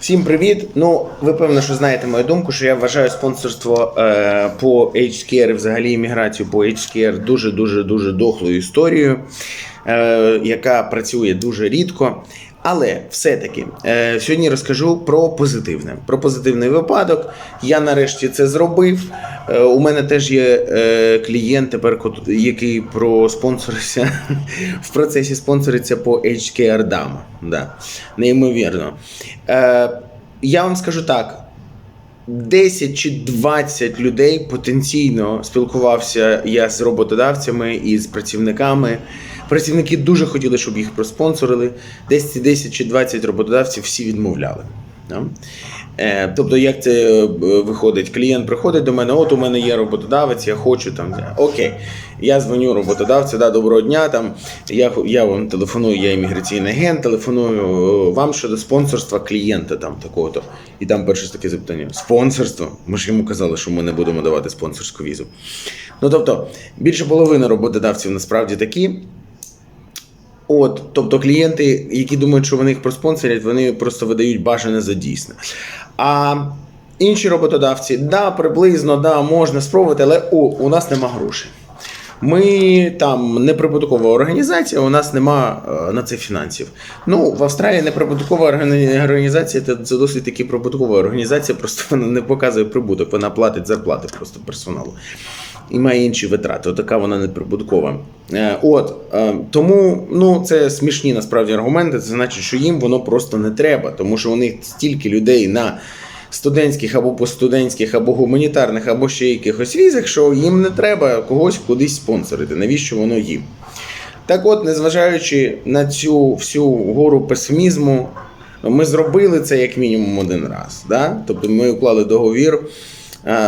Всім привіт! Ну, ви певно, що знаєте мою думку, що я вважаю спонсорство е, по HKR взагалі імміграцію по HKR дуже дуже дуже дохлою історією, е, яка працює дуже рідко. Але все-таки е, сьогодні розкажу про позитивне. Про позитивний випадок. Я нарешті це зробив. Е, у мене теж є е, клієнт, тепер який проспонсорився в процесі спонсориться по HKR Dama. Да. Неймовірно. Е, я вам скажу так: 10 чи 20 людей потенційно спілкувався я з роботодавцями і з працівниками. Працівники дуже хотіли, щоб їх проспонсорили. Десь ці 10 чи 20 роботодавців всі відмовляли. Е, тобто, як це е, виходить? Клієнт приходить до мене, от у мене є роботодавець, я хочу там. Окей, я дзвоню роботодавцю, да, доброго дня. Там я, я вам телефоную, я імміграційний агент, телефоную е, вам щодо спонсорства клієнта там такого-то. І там перше таке запитання: спонсорство? Ми ж йому казали, що ми не будемо давати спонсорську візу. Ну тобто, більше половини роботодавців насправді такі. От, тобто клієнти, які думають, що вони їх проспонсорять, вони просто видають бажане за дійсне. А інші роботодавці, да, приблизно, да, можна спробувати, але о, у нас нема грошей. Ми там неприбуткова організація, у нас нема е, на це фінансів. Ну, в Австралії неприбуткова органі- організація це, досить таки прибуткова організація, просто вона не показує прибуток, вона платить зарплати просто персоналу і має інші витрати. Отака вона неприбуткова. Е, От е, тому ну це смішні насправді аргументи. Це значить, що їм воно просто не треба, тому що у них стільки людей на студентських або постстудентських, або гуманітарних, або ще якихось візах, що їм не треба когось кудись спонсорити. Навіщо воно їм? Так от, незважаючи на цю всю гору песимізму, ми зробили це як мінімум один раз. Да? Тобто ми уклали договір.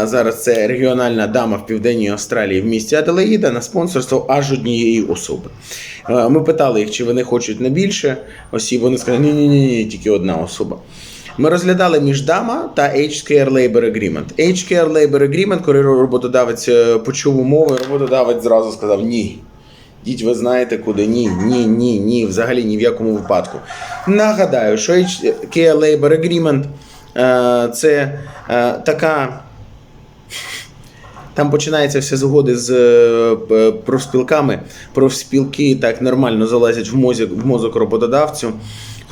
Зараз це регіональна дама в південній Австралії в місті Аделаїда на спонсорство аж однієї особи. Ми питали їх, чи вони хочуть на більше осіб. Вони сказали, ні, ні, ні, ні, тільки одна особа. Ми розглядали між DAMA та HCare Labor Agreement. HCare Labor Agreement, коли роботодавець е, почув умови, роботодавець зразу сказав ні. Діть, ви знаєте куди? Ні, ні, ні, ні, взагалі ні в якому випадку. Нагадаю, що HCare Labor Agreement е, це е, така. Там починається все з угоди з профспілками. Профспілки так нормально залазять в мозок, в мозок роботодавцю.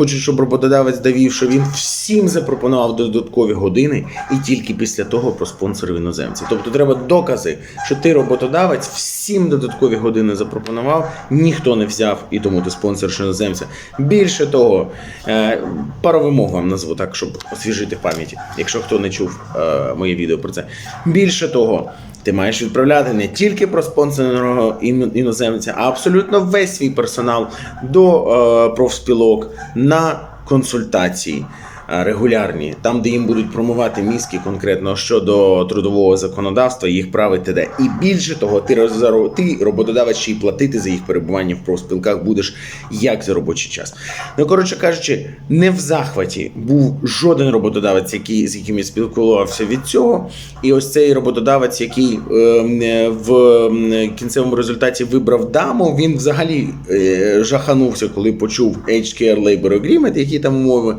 Хочуть, щоб роботодавець довів, що він всім запропонував додаткові години і тільки після того проспонсорив іноземців. Тобто треба докази, що ти роботодавець всім додаткові години запропонував, ніхто не взяв, і тому ти спонсориш іноземця. Більше того, е, пару вимог вам назву так, щоб освіжити в пам'яті, якщо хто не чув е, моє відео про це. Більше того. Ти маєш відправляти не тільки проспонсореного іно- іноземця, а абсолютно весь свій персонал до е, профспілок на консультації. е, регулярні, там, де їм будуть промивати мізки конкретно щодо трудового законодавства, їх прав і т.д. І більше того, ти ти роботодавець ще й платити за їх перебування в профспілках будеш як за робочий час. Ну коротше кажучи, не в захваті був жоден роботодавець, який з яким я спілкувався від цього. І ось цей роботодавець, який е, в ем, кінцевому результаті вибрав даму, він взагалі е, жаханувся, коли почув HKR Labor Agreement, які там умови.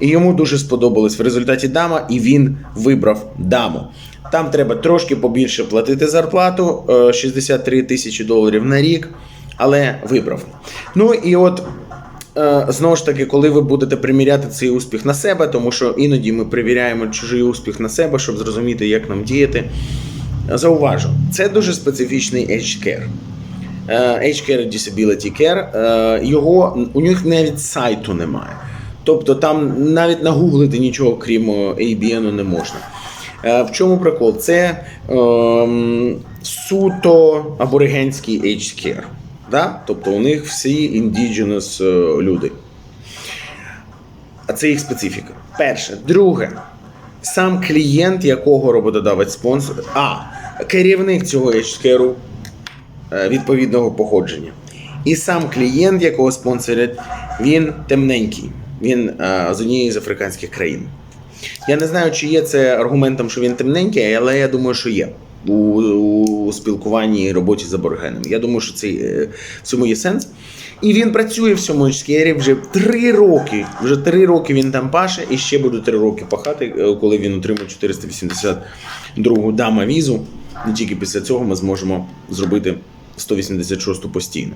І йому дуже сподобалось в результаті дама, і він вибрав даму. Там треба трошки побільше платити зарплату е, 63 тисячі доларів на рік, але вибрав. Ну і от Е, Знову ж таки, коли ви будете приміряти цей успіх на себе, тому що іноді ми перевіряємо чужий успіх на себе, щоб зрозуміти, як нам діяти. Зауважу, це дуже специфічний Aged Care. Е, Aged Care Disability Care. Е, Його, у них навіть сайту немає. Тобто там навіть нагуглити нічого, крім е, ABN не можна. Е, В чому прикол? Це ем, суто аборигенський Care. Да? Тобто у них всі е, люди. А це їх специфіка. Перше. Друге, сам клієнт, якого роботодавець спонсор. А, керівник цього HCR е, відповідного походження. І сам клієнт, якого спонсорять, він темненький. Він е, з однієї з африканських країн. Я не знаю, чи є це аргументом, що він темненький, але я думаю, що є. У, у спілкуванні і роботі з аборигенами. Я думаю, що це, е, в цьому є сенс. І він працює в цьому HCR вже три роки. Вже три роки він там паше, і ще буде три роки пахати, е, коли він отримає 482 дама візу. І тільки після цього ми зможемо зробити 186 постійно.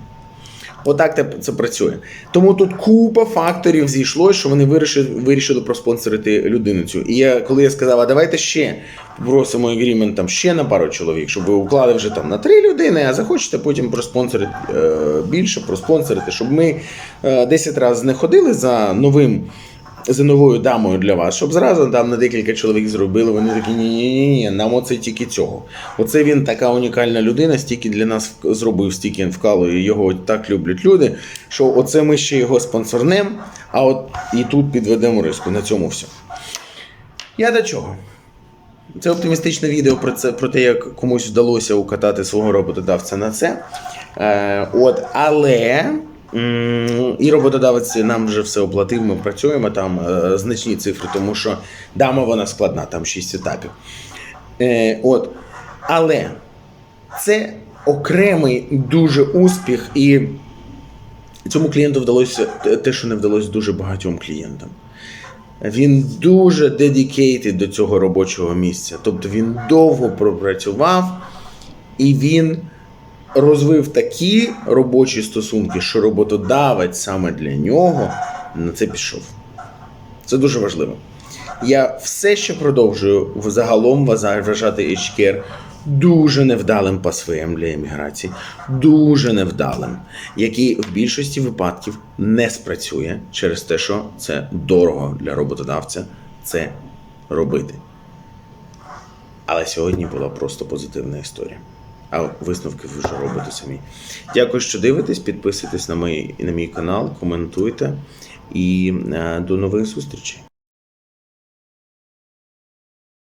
Отак це працює. Тому тут купа факторів зійшло, що вони вирішили, вирішили проспонсорити людину цю. І я, коли я сказав, а давайте ще попросимо агрімент там ще на пару чоловік, щоб ви уклали вже там на три людини, а захочете потім проспонсорити е, більше, проспонсорити, щоб ми е, 10 разів не ходили за новим. За новою дамою для вас, щоб зразу там на декілька чоловік зробили. Вони такі ні ні ні ні нам оце тільки цього. Оце він така унікальна людина, стільки для нас зробив, стільки він вкалує. Його так люблять люди. Що оце ми ще його спонсорнем, а от і тут підведемо риску. На цьому все. Я до чого? Це оптимістичне відео про це про те, як комусь вдалося укатати свого роботодавця на це. Е, от, але і роботодавець нам вже все оплатив. Ми працюємо там е, значні цифри, тому що дама вона складна, там 6 етапів. Е, от, але це окремий дуже успіх, і цьому клієнту вдалося те- що не вдалося дуже багатьом клієнтам. Він дуже dedicated до цього робочого місця. Тобто він довго пропрацював і він розвив такі робочі стосунки, що роботодавець саме для нього на це пішов. Це дуже важливо. Я все ще продовжую загалом вважати HCare дуже невдалим пасвеєм для еміграції, дуже невдалим, який в більшості випадків не спрацює через те, що це дорого для роботодавця це робити. Але сьогодні була просто позитивна історія. А висновки ви вже робите самі. Дякую, що дивитесь. Підписуйтесь на мій, на мій канал, коментуйте і е, до нових зустрічей.